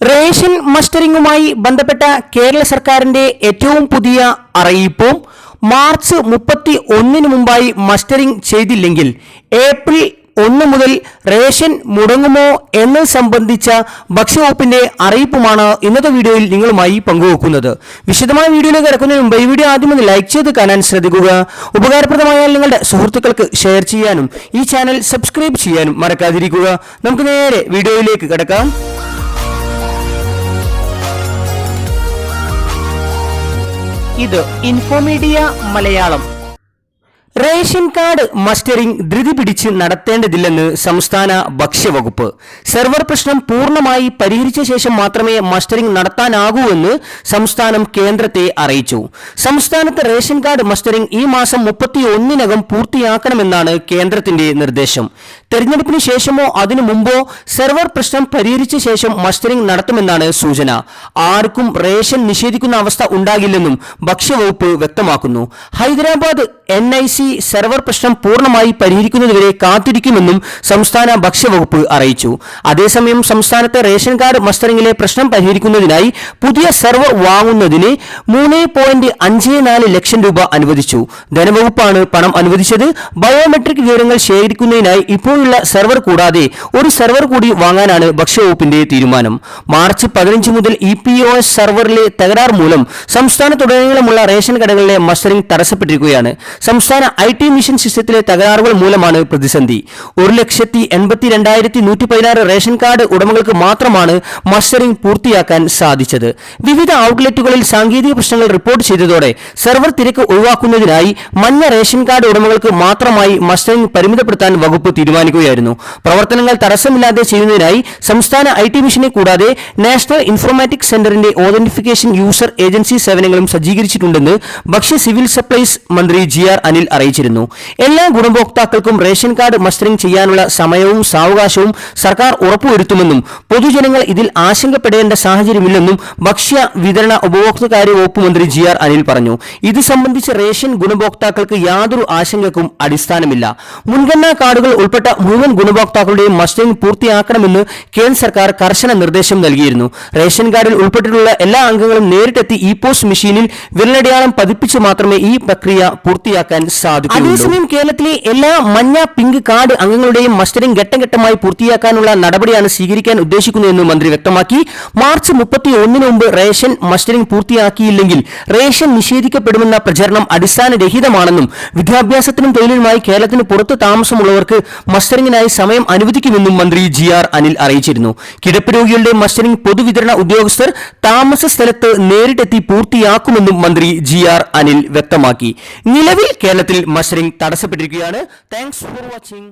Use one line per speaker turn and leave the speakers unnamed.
Ration മസ്റ്ററിംഗുമായി ബന്ധപ്പെട്ട കേരള സർക്കാരിന്റെ ഏറ്റവും പുതിയ അറിയിപ്പും മാർച്ച് മുപ്പത്തി ഒന്നിന് മുമ്പായി മസ്റ്ററിംഗ് ചെയ്തില്ലെങ്കിൽ ഏപ്രിൽ ഒന്ന് മുതൽ റേഷൻ മുടങ്ങുമോ എന്നത് സംബന്ധിച്ച ഭക്ഷ്യവകുപ്പിന്റെ അറിയിപ്പുമാണ് ഇന്നത്തെ വീഡിയോയിൽ നിങ്ങളുമായി പങ്കുവെക്കുന്നത്. വിശദമായ വീഡിയോയിലേക്ക് കിടക്കുന്നതിന് മുമ്പ് ഈ വീഡിയോ ആദ്യം ഒന്ന് ലൈക്ക് ചെയ്ത് കാണാൻ ശ്രദ്ധിക്കുക. ഉപകാരപ്രദമായാൽ നിങ്ങളുടെ സുഹൃത്തുക്കൾക്ക് ഷെയർ ചെയ്യാനും ഈ ചാനൽ സബ്സ്ക്രൈബ് ചെയ്യാനും മറക്കാതിരിക്കുക. നമുക്ക് നേരെ വീഡിയോയിലേക്ക് കിടക്കാം. ഇത് Infomedia Malayalam. Ration card mustering ധൃതി പിടിച്ച് നടത്തേണ്ടതില്ലെന്ന് സംസ്ഥാന ഭക്ഷ്യവകുപ്പ്. സെർവർ പ്രശ്നം പൂർണമായി പരിഹരിച്ച ശേഷം മാത്രമേ മസ്റ്ററിംഗ് നടത്താനാകൂ എന്ന് സംസ്ഥാനം കേന്ദ്രത്തെ അറിയിച്ചു. സംസ്ഥാനത്ത് റേഷൻ കാർഡ് മസ്റ്ററിംഗ് ഈ മാസം മുപ്പത്തി ഒന്നിനകം പൂർത്തിയാക്കണമെന്നാണ് കേന്ദ്രത്തിന്റെ നിർദ്ദേശം. തെരഞ്ഞെടുപ്പിന് ശേഷമോ അതിനു മുമ്പോ സെർവർ പ്രശ്നം പരിഹരിച്ച ശേഷം മസ്റ്ററിംഗ് നടത്തുമെന്നാണ് സൂചന. ആർക്കും റേഷൻ നിഷേധിക്കുന്ന അവസ്ഥ ഉണ്ടാകില്ലെന്നും ഭക്ഷ്യവകുപ്പ് വ്യക്തമാക്കുന്നു. Hyderabad N I C server പ്രശ്നം പൂർണമായി പരിഹരിക്കുന്നതുവരെ കാത്തിരിക്കുമെന്നും സംസ്ഥാന ഭക്ഷ്യവകുപ്പ് അറിയിച്ചു. അതേസമയം സംസ്ഥാനത്തെ റേഷൻ കാർഡ് മസ്റ്ററിംഗിലെ പ്രശ്നം പരിഹരിക്കുന്നതിനായി പുതിയ സെർവർ വാങ്ങുന്നതിന് മൂന്ന് പോയിന്റ് അഞ്ച് നാല് ലക്ഷം രൂപ അനുവദിച്ചു. ധനവകുപ്പാണ് പണം അനുവദിച്ചത്. ബയോമെട്രിക് വിവരങ്ങൾ ശേഖരിക്കുന്നതിനായി ഇപ്പോഴുള്ള സെർവർ കൂടാതെ ഒരു സെർവർ കൂടി വാങ്ങാനാണ് ഭക്ഷ്യവകുപ്പിന്റെ തീരുമാനം. മാർച്ച് പതിനഞ്ച് മുതൽ ഇ പി ഒ എസ് സെർവറിലെ തകരാർ മൂലം സംസ്ഥാനത്തുടനീളമുള്ള റേഷൻ കടകളിലെ മസ്റ്ററിംഗ് തടസ്സപ്പെട്ടിരിക്കുകയാണ്. സംസ്ഥാന ഐ ടി മിഷൻ സിസ്റ്റത്തിലെ തകരാറുകൾ മൂലമാണ് പ്രതിസന്ധി. ഒരു ലക്ഷത്തി എൺപത്തി രണ്ടായിരത്തി നൂറ്റി പതിനാറ് റേഷൻ കാർഡ് ഉടമകൾക്ക് മാത്രമാണ് മസ്റ്ററിംഗ് പൂർത്തിയാക്കാൻ സാധിച്ചത്. വിവിധ ഔട്ട്ലെറ്റുകളിൽ സാങ്കേതിക പ്രശ്നങ്ങൾ റിപ്പോർട്ട് ചെയ്തതോടെ സെർവർ തിരക്ക് ഒഴിവാക്കുന്നതിനായി മഞ്ഞ റേഷൻ കാർഡ് ഉടമകൾക്ക് മാത്രമായി മസ്റ്ററിംഗ് പരിമിതപ്പെടുത്താൻ വകുപ്പ് തീരുമാനിക്കുകയായിരുന്നു പ്രവർത്തനങ്ങൾ തടസ്സമില്ലാതെ ചെയ്യുന്നതിനായി സംസ്ഥാന ഐ ടി മിഷനെ കൂടാതെ നാഷണൽ ഇൻഫോർമാറ്റിക് സെന്ററിന്റെ ഓതന്റിഫിക്കേഷൻ യൂസർ ഏജൻസി സേവനങ്ങളും സജ്ജീകരിച്ചിട്ടുണ്ടെന്ന് ഭക്ഷ്യ സിവിൽ സപ്ലൈസ് മന്ത്രി ജി ആർ അനിൽ അറിയിച്ചിരുന്നു. എല്ലാ ഗുണഭോക്താക്കൾക്കും റേഷൻ കാർഡ് മസ്റ്ററിംഗ് ചെയ്യാനുള്ള സമയവും സാവകാശവും സർക്കാർ ഉറപ്പുവരുത്തുമെന്നും പൊതുജനങ്ങൾ ഇതിൽ ആശങ്കപ്പെടേണ്ട സാഹചര്യമില്ലെന്നും ഭക്ഷ്യ വിതരണ ഉപഭോക്തൃകാര്യ വകുപ്പ് മന്ത്രി ജി ആർ അനിൽ പറഞ്ഞു. ഇത് സംബന്ധിച്ച് റേഷൻ ഗുണഭോക്താക്കൾക്ക് യാതൊരു ആശങ്കക്കും അടിസ്ഥാനമില്ല. മുൻഗണനാ കാർഡുകൾ ഉൾപ്പെട്ട മുഴുവൻ ഗുണഭോക്താക്കളുടെയും മസ്റ്ററിംഗ് പൂർത്തിയാക്കണമെന്ന് കേന്ദ്ര സർക്കാർ കർശന നിർദ്ദേശം നൽകിയിരുന്നു. റേഷൻ കാർഡിൽ ഉൾപ്പെട്ടിട്ടുള്ള എല്ലാ അംഗങ്ങളും നേരിട്ടെത്തി ഇ പോസ്റ്റ് മെഷീനിൽ വിരലടയാളം പതിപ്പിച്ച് മാത്രമേ ഈ പ്രക്രിയ പൂർത്തിയാക്കാൻ സാധിക്കൂ അതേസമയം കേരളത്തിലെ എല്ലാ മഞ്ഞ പിങ്ക് കാർഡ് അംഗങ്ങളുടെയും മസ്റ്ററിംഗ് ഘട്ടം ഘട്ടമായി പൂർത്തിയാക്കാനുള്ള നടപടിയാണ് സ്വീകരിക്കാൻ ഉദ്ദേശിക്കുന്നതെന്ന് മന്ത്രി വ്യക്തമാക്കി. മാർച്ച് മുപ്പത്തി ഒന്നിന് മുമ്പ് റേഷൻ മസ്റ്ററിംഗ് പൂർത്തിയാക്കിയില്ലെങ്കിൽ റേഷൻ നിഷേധിക്കപ്പെടുമെന്ന പ്രചരണം അടിസ്ഥാനരഹിതമാണെന്നും വിദ്യാഭ്യാസത്തിനും തൊഴിലിനുമായി കേരളത്തിന് പുറത്ത് താമസമുള്ളവർക്ക് മസ്റ്ററിംഗിനായി സമയം അനുവദിക്കുമെന്നും മന്ത്രി ജി ആർ അനിൽ അറിയിച്ചിരുന്നു. കിടപ്പ് രോഗികളുടെ മസ്റ്ററിംഗ് പൊതുവിതരണ ഉദ്യോഗസ്ഥർ താമസ സ്ഥലത്ത് നേരിട്ടെത്തി പൂർത്തിയാക്കുമെന്നും മന്ത്രി ജി ആർ അനിൽ വ്യക്തമാക്കി. നിലവിൽ കേരളത്തിൽ മസ്റ്ററിംഗ് തടസ്സപ്പെട്ടിരിക്കുകയാണ്. Thanks for watching